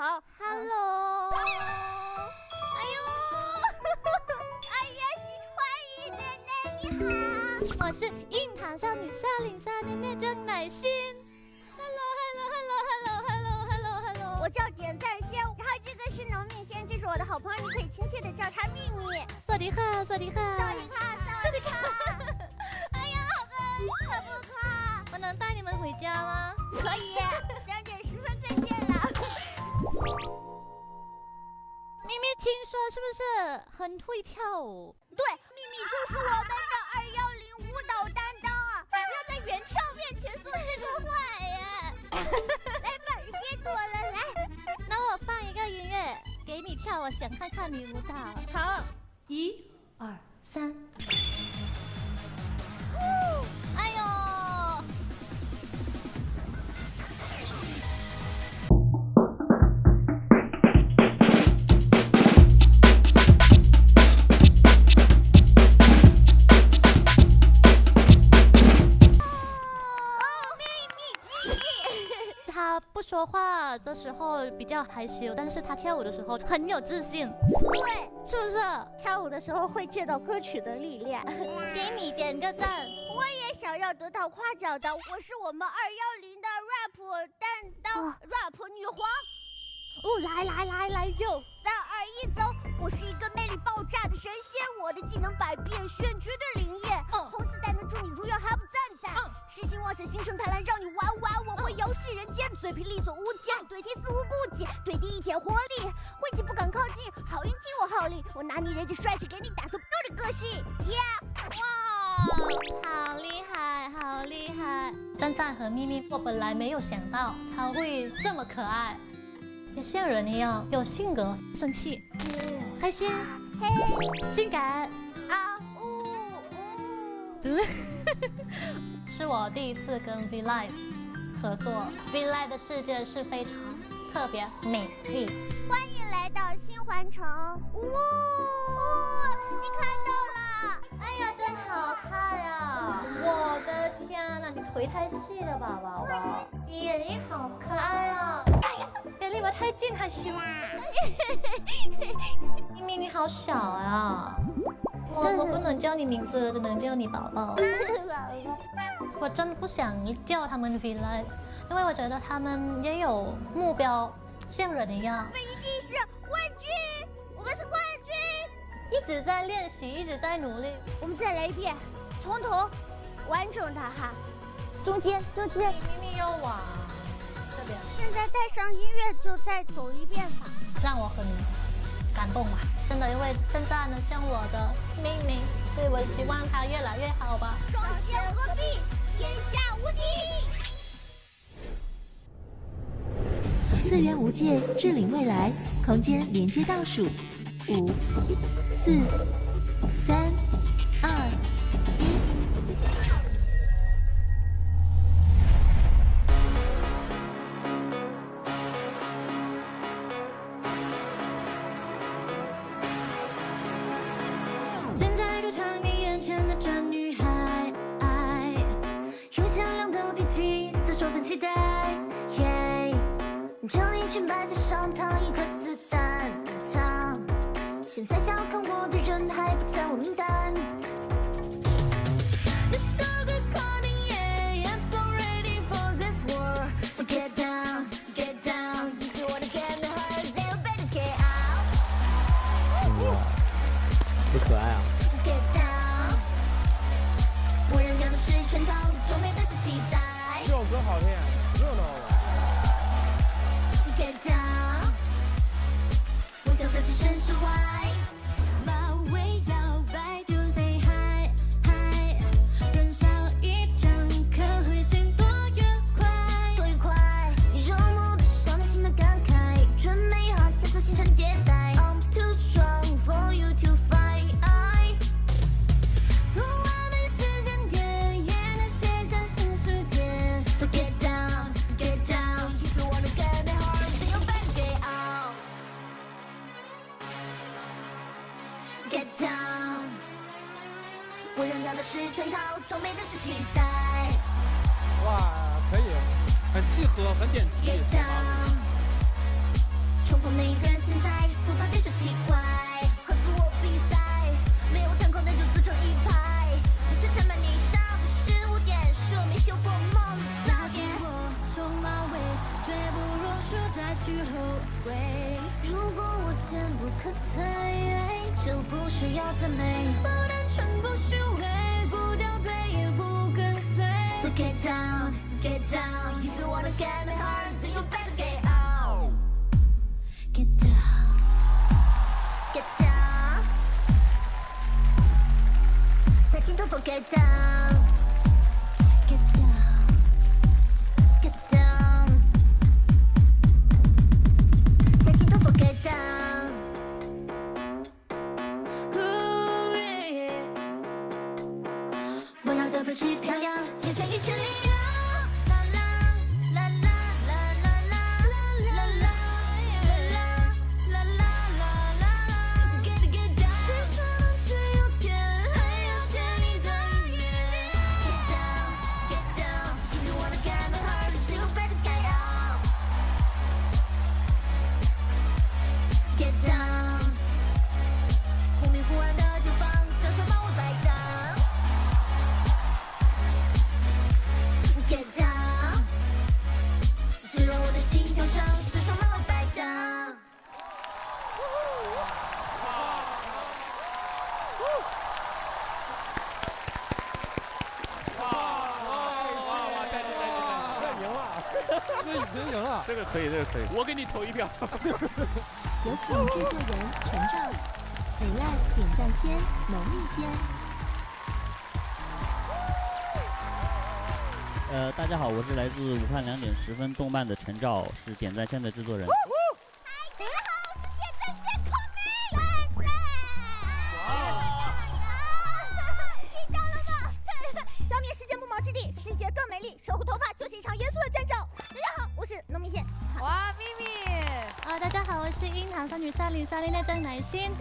好，Hello，哎呦，哎呀，喜欢你奶奶，你好，我是硬糖少女少林少的那种奶心。Hello，Hello，Hello，Hello，Hello，Hello，Hello，我叫点赞仙，然后这个是农民仙，这是我的好朋友，你可以亲切的叫他秘密。萨迪哈，萨迪哈，萨迪哈，萨迪哈。哎呀，好饿，可不可？我能带你们回家吗？可以，听说是不是很会跳舞？对，秘密就是我们的二幺零舞蹈担当啊！要在原跳面前说这个话呀！来吧，别躲了，来。那我放一个音乐给你跳，我想看看你舞蹈。好，一、二、三。说话的时候比较害羞，但是他跳舞的时候很有自信。对，是不是？跳舞的时候会借到歌曲的力量。给你点个赞。我也想要得到夸奖的。我是我们二幺零的 rap 担当，rap 女皇。哦，来来来来，哟！三二一，走！我是一个魅力爆炸的神仙，我的技能百变，炫绝对灵验。红丝带能助你如愿还不赞赞？痴心妄想，心生贪婪，让你玩嘴皮利索无间，怼题肆无顾忌，怼地一点活力，晦气不敢靠近，好运替我号令。我拿你人家帅气，给你打造标准个性。耶！哇，好厉害，好厉害！赞赞和咪咪，我本来没有想到他会这么可爱。也像人一样有性格，生气，开心，嘿，性感，啊呜呜，对，是我第一次跟 V Live 合作，V Live 的世界是非常特别美丽。欢迎来到新环城，哇，你看到了，哎呀，真好看呀！我的天呐，你腿太细了吧，宝宝，眼睛好可爱啊！哎呀别离我太近，害羞。咪咪，你好小呀！我我不能叫你名字，只能叫你宝宝。我真不想叫他们 V Live，因为我觉得他们也有目标，像人一样。我们一定是冠军，我们是冠军。一直在练习，一直在努力。我们再来一遍，从头完整的哈。中间，中间。明明要往这边。现在带上音乐，就再走一遍吧，让我很感动吧，真的，因为现在的，像我的妹妹，所以我希望她越来越好吧。双剑合璧，天下无敌。次元无界，智领未来，空间连接倒数，五、四、尝你眼前的真女孩，用响亮的脾气在说份期待。耶，整理裙摆在上套一颗子弹，现在想看我的人还不在我名单。可摧，就不需要赞美。不单纯不虚伪，不掉队也不跟随。So get down, get down. If you wanna get me hard, then you better get out. Get down. Get down. 在心头 for get down, 这已经赢了。这个可以，这个可以。我给你投一票。有请制作人陈照，美赖点赞先，萌蜜先。呃，大家好，我是来自武汉两点十分动漫的陈照，是点赞圈的制作人。我是樱桃少女三零三零的张乃馨。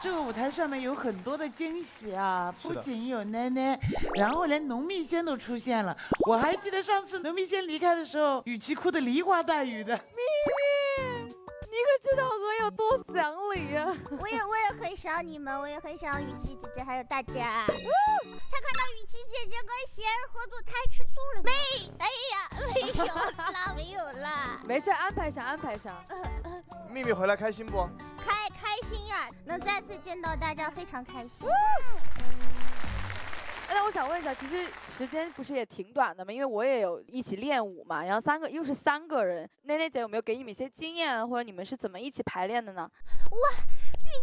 这个舞台上面有很多的惊喜啊，不仅有奶奶，然后连浓密仙都出现了。我还记得上次浓密仙离开的时候，雨琦哭的梨花带雨的。咪咪，你可知道我有多想你呀、我也我也很想你们，我也很想雨琦姐姐还有大家。他看到雨琦姐姐跟贤合作，他还吃醋了。有啦，没有啦，没事，安排上，安排上。秘密回来开心不？开开心呀、能再次见到大家非常开心。哎那我想问一下，其实时间不是也挺短的吗？因为我也有一起练舞嘛，然后三个又是三个人，奈奈姐有没有给你们一些经验啊，或者你们是怎么一起排练的呢？玉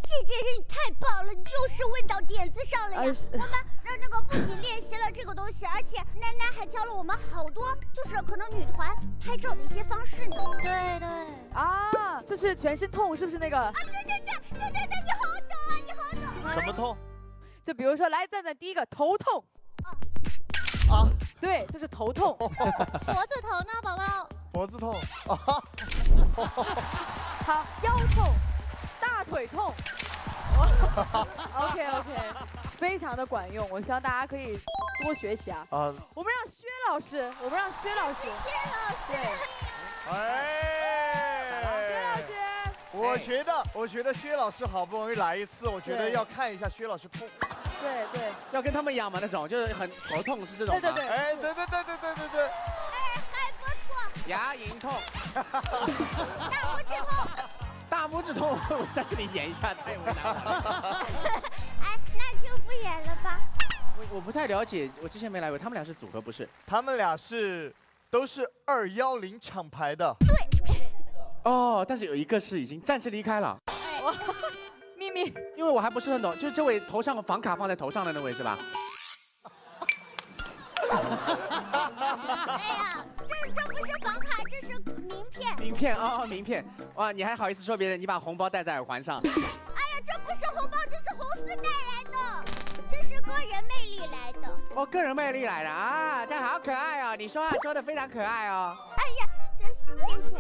琪姐姐，你太棒了，你就是问到点子上了呀！我们那那个不仅练习了这个东西，而且奶奶还教了我们好多，就是可能女团拍照的一些方式呢。对对，啊，就是全身痛，是不是那个？啊对对对对对对，你好懂啊，你好懂。什么痛？就比如说，来赞赞第一个头痛。啊，对，就是头痛。脖子疼呢，宝宝？脖子痛。好，腰痛，大腿痛。OK OK，非常的管用，我希望大家可以多学习啊。啊，我们让薛老师，我们让薛老师，薛老师，对，薛老哎，师，我觉得，我觉得薛老师好不容易来一次，我觉得要看一下薛老师痛。对对要跟他们一样嘛，那种就是很头痛是这种吗？对对对，哎，对对对对对对对，哎，还不错，牙龈痛、大拇指痛。大拇指痛，我在这里演一下，太为难我了。哎，那就不演了吧。我我不太了解，我之前没来过，他们俩是组合不是？他们俩是都是二幺零厂牌的。对哦，但是有一个是已经暂时离开了，秘密，因为我还不是很懂，就是这位头上房卡放在头上的那位是吧？哎呀，这这不是房卡，这是名片。名片哦，哦名片，哇，你还好意思说别人？你把红包戴在耳环上，哎呀，这不是红包，这是红丝带来的，这是个人魅力来的。哦，个人魅力来的啊，这好可爱哦，你说话说的非常可爱哦。哎呀，真是谢谢。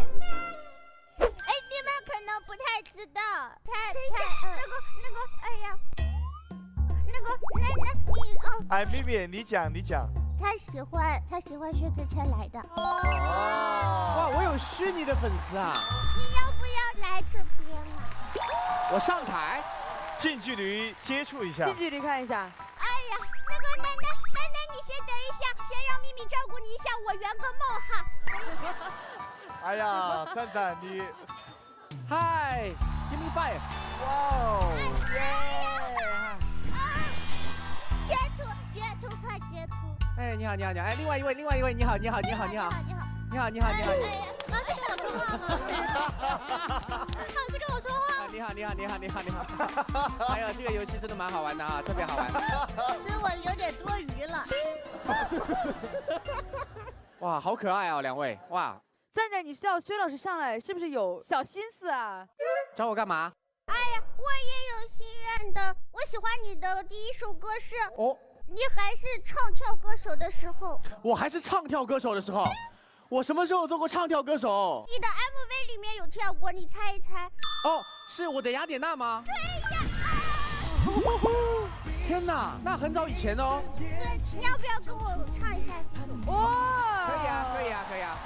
哎，你们可能不太知道，他他那个那个，哎呀，那个奶奶你哦，哎，妹妹，你讲，你讲。他他喜欢他喜欢薛之谦来的。哇，我有虚拟的粉丝啊！你要不要来这边啊？我上台，近距离接触一下近。距离看一下。哎呀，那个奶奶奶奶，你先等一下，先让咪咪照顾你一下，我圆个梦哈。哎呀，赞赞你，嗨，Give me five！哇哦，截图截图快截图。哎，你好，你好，你好！哎，另外一位，另外一位，你好，你好，你好，你好，你好。你好，你好，你好，哎呀，老师跟我说话吗？老师跟我说话。你好，你好，你好，你好，你好！哎呀，这个游戏真的蛮好玩的啊，特别好玩。其实我有点多余了。哇，好可爱哦，两位！哇，赞赞，你叫薛老师上来，是不是有小心思啊？找我干嘛？哎呀，我也有心愿的。我喜欢你的第一首歌是哦，你还是唱跳歌手的时候，我还是唱跳歌手的时候，我什么时候做过唱跳歌手？你的 MV 里面有跳过，你猜一猜。哦，是我的雅典娜吗？对呀。天哪，那很早以前哦。对，你要不要跟我唱一下这首？哇，可以啊，可以啊，可以啊。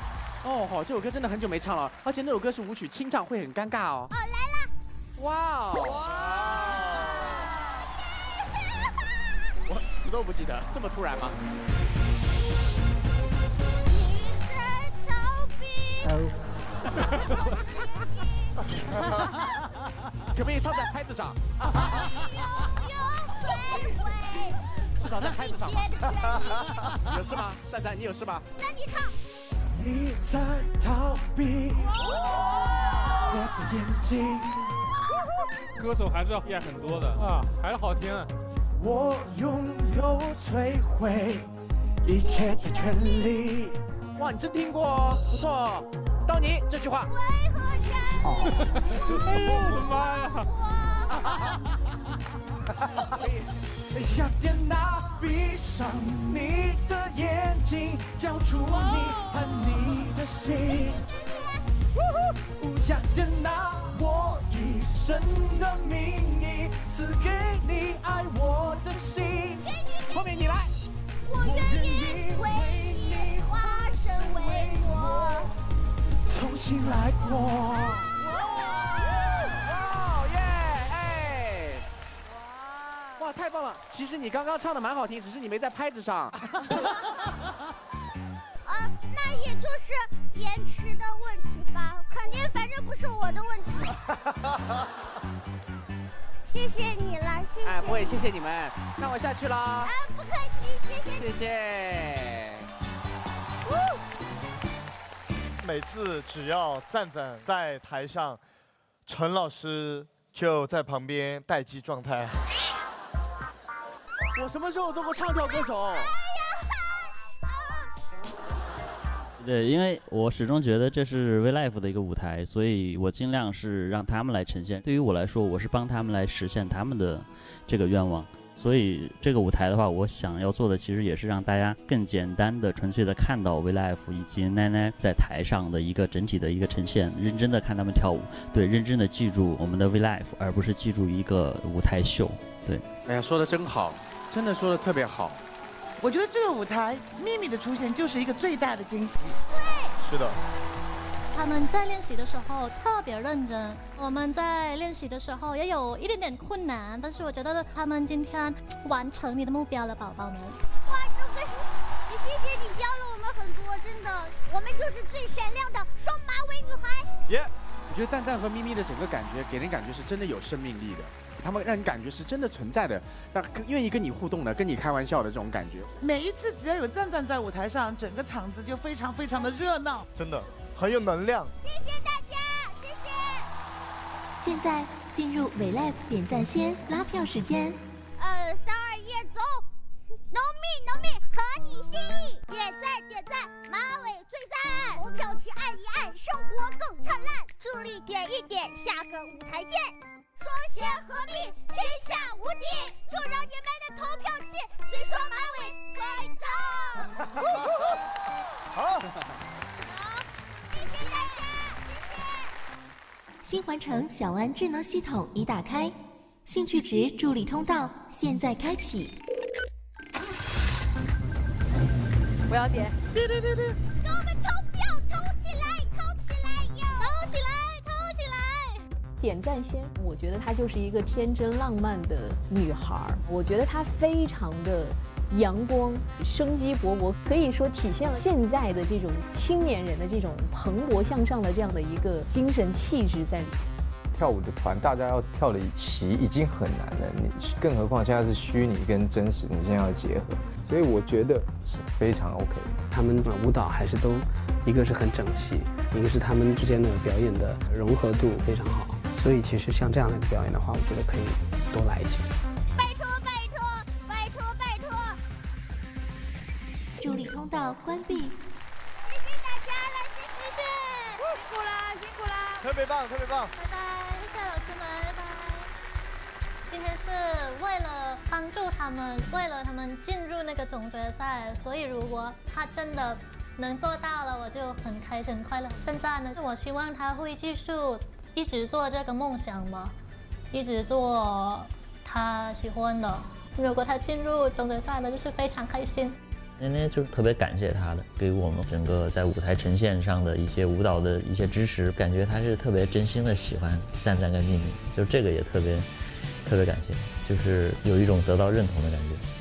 哦，好，这首歌真的很久没唱了，而且那首歌是舞曲，清唱会很尴尬哦。哦，来了。哇哦！词都不记得，这么突然吗？你在逃避。可不可以唱在拍子上？至少在拍子上。有事吗？赞赞，你有事吗？那你唱。你在逃避我的眼睛。歌手还是要练很多的啊，还是好听。我拥有摧毁一切的权利。哇，你真听过哦，不错。到你这句话。为何这哎呦我的妈呀！可以。雅典娜，闭上你的眼睛，交出你和你的心。雅典娜，我以神的名义赐给重新来过。哇耶！哎，哇，太棒了！其实你刚刚唱的蛮好听，只是你没在拍子上。呃，那也就是延迟的问题吧，肯定反正不是我的问题。谢谢你了，谢谢。哎，不会，谢谢你们。那我下去了。啊，不客气，谢谢你。谢谢。每次只要赞赞在台上，陈老师就在旁边待机状态。我什么时候做过唱跳歌手？对，因为我始终觉得这是 V Life 的一个舞台，所以我尽量是让他们来呈现。对于我来说，我是帮他们来实现他们的这个愿望。所以这个舞台的话，我想要做的其实也是让大家更简单的、纯粹的看到 V Life 以及奶奶在台上的一个整体的一个呈现，认真的看他们跳舞，对，认真的记住我们的 V Life，而不是记住一个舞台秀。对，哎呀，说的真好，真的说的特别好。我觉得这个舞台秘密的出现就是一个最大的惊喜。对是的。他们在练习的时候特别认真，我们在练习的时候也有一点点困难，但是我觉得他们今天完成你的目标了，宝宝们。哇，哥哥也谢谢你教了我们很多，真的，我们就是最闪亮的双马尾女孩。耶！我觉得赞赞和咪咪的整个感觉，给人感觉是真的有生命力的。他们让你感觉是真的存在的，让愿意跟你互动的、跟你开玩笑的这种感觉。每一次只要有赞赞在舞台上，整个场子就非常非常的热闹，真的很有能量。谢谢大家，谢谢。现在进入伟 life 点赞先拉票时间。呃，三二一，走！农民，农民，合你心意，点赞点赞，马尾最赞，投票去按一按，生活更灿烂，助力点一点，下个舞台见。双贤合璧，天下无敌，就让你们的投票器随双马尾 新环城小安智能系统已打开，兴趣值助力通道现在开启。我要点。给我们投票，投起来，投起来哟！投起来，投起来！点赞先，我觉得她就是一个天真浪漫的女孩儿，我觉得她非常的阳光、生机勃勃，可以说体现了现在的这种青年人的这种蓬勃向上的这样的一个精神气质在里面。跳舞的团，大家要跳的齐已经很难了，你更何况现在是虚拟跟真实，你现在要结合，所以我觉得是非常 OK 的。他们的舞蹈还是都，一个是很整齐，一个是他们之间的表演的融合度非常好，所以其实像这样的表演的话，我觉得可以多来一些。关闭。谢谢大家了，谢谢谢，辛苦啦辛苦啦！特别棒特别棒！拜拜，谢谢老师们，拜拜。今天是为了帮助他们，为了他们进入那个总决赛，所以如果他真的能做到了，我就很开心、很快乐。现在呢，是我希望他会继续一直做这个梦想吧，一直做他喜欢的。如果他进入总决赛了，就是非常开心。那天就是特别感谢他的，给我们整个在舞台呈现上的一些舞蹈的一些支持，感觉他是特别真心的喜欢赞赞跟秘密，就这个也特别特别感谢，就是有一种得到认同的感觉。